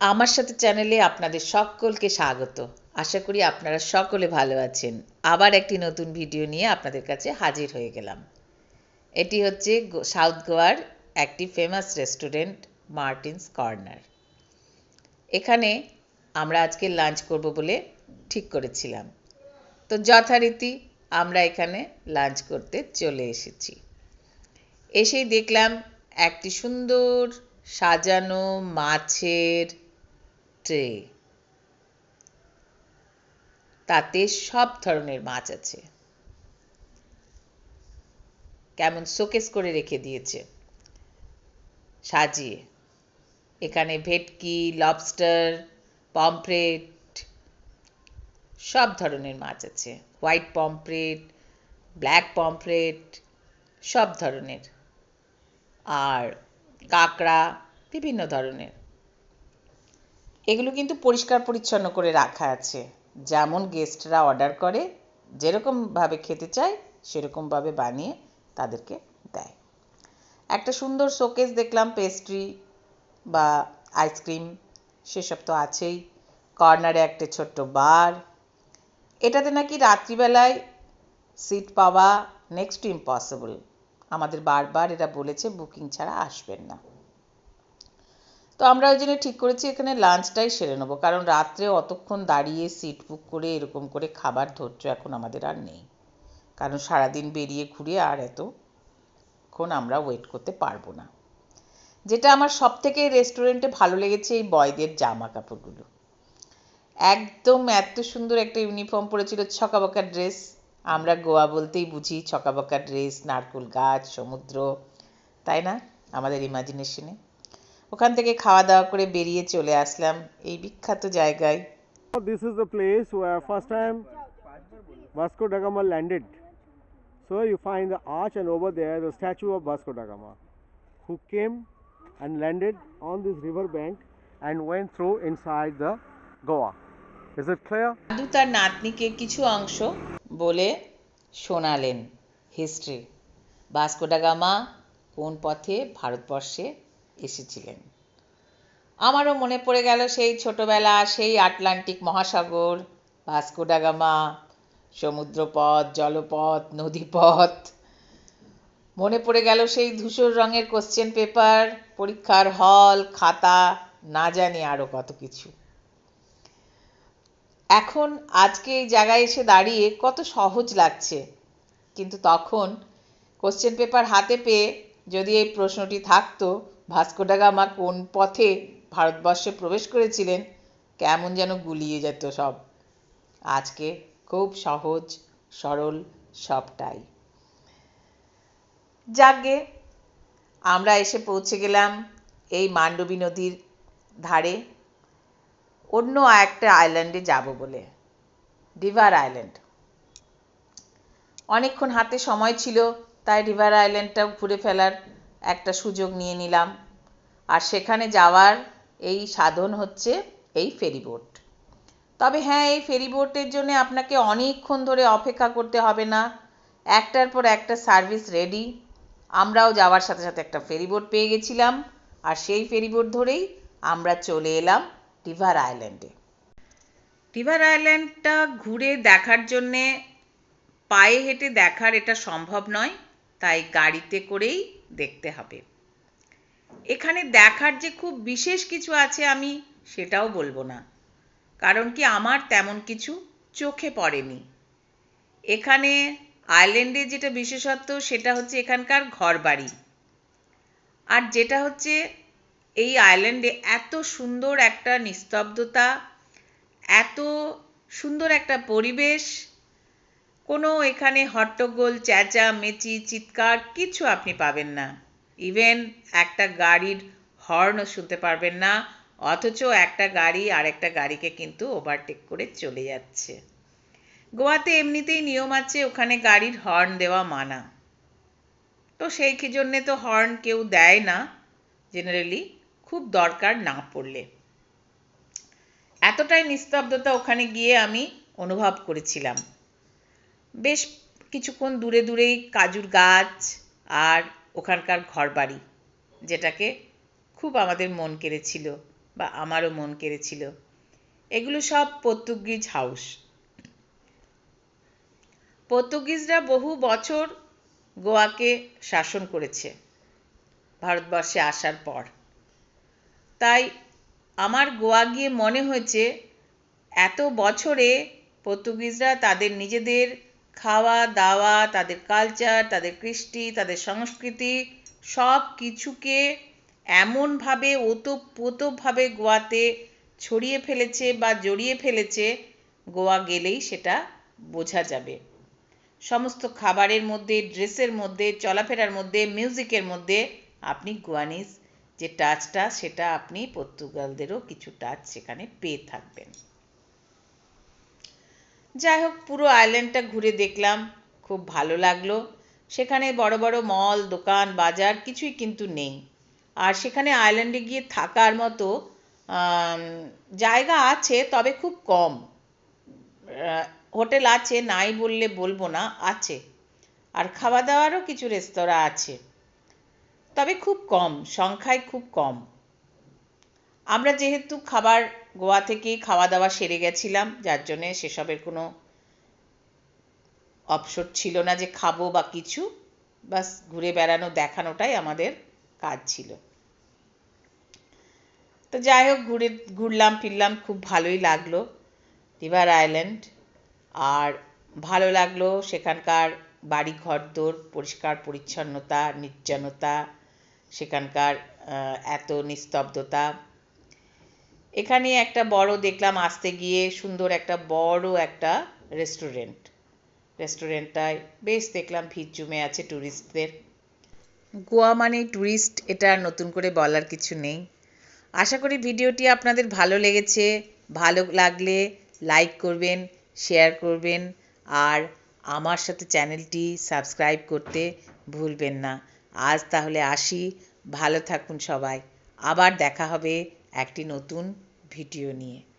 আমার সাথে চ্যানেলে আপনাদের সকলকে স্বাগত। আশা করি আপনারা সকলে ভালো আছেন। আবার একটি নতুন ভিডিও নিয়ে আপনাদের কাছে হাজির হয়ে গেলাম। এটি হচ্ছে সাউথ গোয়ার একটি ফেমাস রেস্টুরেন্ট মার্টিনস কর্নার। এখানে আমরা আজকে লাঞ্চ করব বলে ঠিক করেছিলাম। তো যথারীতি আমরা এখানে লাঞ্চ করতে চলে এসেছি। এসেই দেখলাম একটি সুন্দর সাজানো মাছের ট্রে তাতে সব ধরনের মাছ আছে। কেমন শোকেস করে রেখে দিয়েছে। সাজিয়ে। এখানে ভেটকি লবস্টার পমফ্রেট সব ধরনের মাছ আছে। হোয়াইট পমফ্রেট ব্ল্যাক পমফ্রেট সব ধরনের। আর কাঁকড়া, বিভিন্ন ধরনের। এগুলো কিন্তু পরিষ্কার পরিচ্ছন্ন করে রাখা আছে। যেমন গেস্টরা অর্ডার করে যেরকমভাবে খেতে চায় সেরকমভাবে বানিয়ে তাদেরকে দেয়। একটা সুন্দর শোকেস দেখলাম পেস্ট্রি বা আইসক্রিম সেসব তো আছেই। কর্নারে একটা ছোট্ট বার এটাতে নাকি রাত্রিবেলায় সিট পাওয়া নেক্সট ইম্পসিবল আমাদের বারবার এরা বলেছে বুকিং ছাড়া আসবেন না। তো আমরা ওই জন্য ঠিক করেছি, এখানে লাঞ্চটাই সেরে নেব। কারণ রাত্রে অতক্ষণ দাঁড়িয়ে সিট বুক করে এরকম করে খাবার ধৈর্য এখন আমাদের আর নেই। কারণ সারাদিন বেরিয়ে ঘুরে আর এতক্ষণ আমরা ওয়েট করতে পারব না। যেটা আমার সব থেকে রেস্টুরেন্টে ভালো লেগেছে এই বয়দের জামা কাপড়গুলো একদম এত সুন্দর একটা ইউনিফর্ম পরেছিল, ছকাবকা ড্রেস আমরা গোয়া বলতেই বুঝি, ছকাবকা ড্রেস নারকুল গাছ, সমুদ্র। তাই না? আমাদের ইমাজিনেশনে ওখান থেকে খাওয়া দাওয়া করে বেরিয়ে চলে আসলাম এই বিখ্যাত জায়গায়। This is the place where first time Vasco da Gama landed so you find arch and over there the statue of Vasco da Gama who came and landed on this river bank and went inside the Goa is তার নাতনিকে কিছু অংশ বলে শোনালেন history Vasco da Gama কোন পথে ভারতবর্ষে এসেছিলেন। আমারও মনে পড়ে গেল সেই ছোটবেলা, সেই আটলান্টিক মহাসাগর, ভাস্কো ডা সমুদ্রপথ, জলপথ, নদীপথ। মনে পড়ে গেল সেই ধূসর রঙের কোশ্চেন পেপার পরীক্ষার হল খাতা, না জানি আরও কত কিছু। এখন আজকে এই জায়গায় এসে দাঁড়িয়ে কত সহজ লাগছে। কিন্তু তখন কোশ্চেন পেপার হাতে পেয়ে যদি এই প্রশ্নটি থাকতো ভাস্কো ডা গামা কোন পথে ভারতবর্ষে প্রবেশ করেছিলেন? কেমন যেন গুলিয়ে যেত সব। আজকে খুব সহজ, সরল সবটাই। যাকে আমরা এসে পৌঁছে গেলাম এই মান্ডবী নদীর ধারে। অন্য একটা আইল্যান্ডে যাব বলে। রিভার আইল্যান্ড অনেকক্ষণ হাতে সময় ছিল, তাই রিভার আইল্যান্ডটাও ঘুরে ফেলার একটা সুযোগ নিয়ে নিলাম। আর সেখানে যাওয়ার এই সাধন হচ্ছে এই ফেরিবোট তবে হ্যাঁ এই ফেরিবোটের জন্য আপনাকে অনেকক্ষণ ধরে অপেক্ষা করতে হবে না। একটার পর একটা সার্ভিস রেডি। আমরাও যাওয়ার সাথে সাথে একটা ফেরিবোট পেয়ে গেছিলাম। আর সেই ফেরিবোট ধরেই আমরা চলে এলাম রিভার আইল্যান্ডে। রিভার আইল্যান্ডটা ঘুরে দেখার জন্যে, পায়ে হেঁটে দেখার এটা সম্ভব নয়। তাই গাড়িতে করেই দেখতে হবে। এখানে দেখার যে খুব বিশেষ কিছু আছে আমি সেটাও বলব না। কারণ কি আমার তেমন কিছু চোখে পড়েনি। এখানে আইল্যান্ডে যেটা বিশেষত্ব সেটা হচ্ছে এখানকার ঘরবাড়ি। আর যেটা হচ্ছে এই আইল্যান্ডে এত সুন্দর একটা নিস্তব্ধতা, এত সুন্দর একটা পরিবেশ কোনো এখানে হট্টগোল, চেঁচা, মেচি, চিৎকার কিছু আপনি পাবেন না। ইভেন একটা গাড়ির হর্নও শুনতে পারবেন না, অথচ একটা গাড়ি আর একটা গাড়িকে কিন্তু ওভারটেক করে চলে যাচ্ছে। গোয়াতে এমনিতেই নিয়ম আছে, ওখানে গাড়ির হর্ন দেওয়া মানা। তো সেই জন্যে তো হর্ন কেউ দেয় না? জেনারেলি খুব দরকার না পড়লে। এতটাই নিস্তব্ধতা ওখানে গিয়ে আমি অনুভব করেছিলাম। বেশ কিছুক্ষণ দূরে দূরেই কাজুর গাছ আর ওখানকার ঘরবাড়ি, যেটাকে খুব আমাদের মন কেড়েছিল বা আমারও মন কেড়েছিল। এগুলো সব পর্তুগিজ হাউস। পর্তুগিজরা বহু বছর গোয়াকে শাসন করেছে ভারতবর্ষে আসার পর। তাই আমার গোয়া গিয়ে মনে হয়েছে, এত বছরে পর্তুগিজরা তাদের নিজেদের খাওয়া, দাওয়া, তাদের কালচার তাদের কৃষ্টি, তাদের সংস্কৃতি, সব কিছুকে এমনভাবে ওতপ্রোতভাবে গোয়াতে ছড়িয়ে ফেলেছে বা জড়িয়ে ফেলেছে, গোয়া গেলেই সেটা বোঝা যাবে। সমস্ত খাবারের মধ্যে, ড্রেসের মধ্যে, চলাফেরার মধ্যে মিউজিকের মধ্যে আপনি গোয়ানিজ যে টাচটা সেটা আপনি পর্তুগালদেরও কিছু টাচ সেখানে পেয়ে থাকবেন। যাই হোক, পুরো আইল্যান্ডটা ঘুরে দেখলাম, খুব ভালো লাগল। সেখানে বড় বড় মল দোকান, বাজার কিছুই কিন্তু নেই। আর সেখানে আইল্যান্ডে গিয়ে থাকার মতো জায়গা আছে, তবে খুব কম। হোটেল আছে, নাই বললে বলব না, আছে। আর খাওয়া দাওয়ারও কিছু রেস্তোরাঁ আছে। তবে খুব কম, সংখ্যায় খুব কম। আমরা যেহেতু খাবার গোয়া থেকেই খাওয়া দাওয়া সেরে গেছিলাম, যার জন্যে সেসবের কোনো অপসর ছিল না যে খাব বা কিছু। বাস ঘুরে বেড়ানো, দেখানোটাই আমাদের কাজ ছিল। তো যাই হোক, ঘুরে, ঘুরলাম, ফিরলাম, খুব ভালোই লাগল। রিভার আইল্যান্ড আর ভালো লাগল সেখানকার বাড়ি ঘরদোর পরিষ্কার, পরিচ্ছন্নতা, নির্জনতা, সেখানকার এত নিস্তব্ধতা। এখানে একটা বড় দেখলাম আসতে গিয়ে সুন্দর একটা বড় একটা রেস্টুরেন্ট রেস্টুরেন্টটায় বেশ দেখলাম ভিড় জমে আছে ট্যুরিস্টদের গোয়া মানে ট্যুরিস্ট এটা নতুন করে বলার কিছু নেই। আশা করি ভিডিওটি আপনাদের ভালো লেগেছে, ভালো লাগলে লাইক করবেন শেয়ার করবেন, আর আমার সাথে চ্যানেলটি সাবস্ক্রাইব করতে ভুলবেন না। আজ তাহলে আসি, ভালো থাকুন সবাই। আবার দেখা হবে একটি নতুন ভিডিও নিয়ে।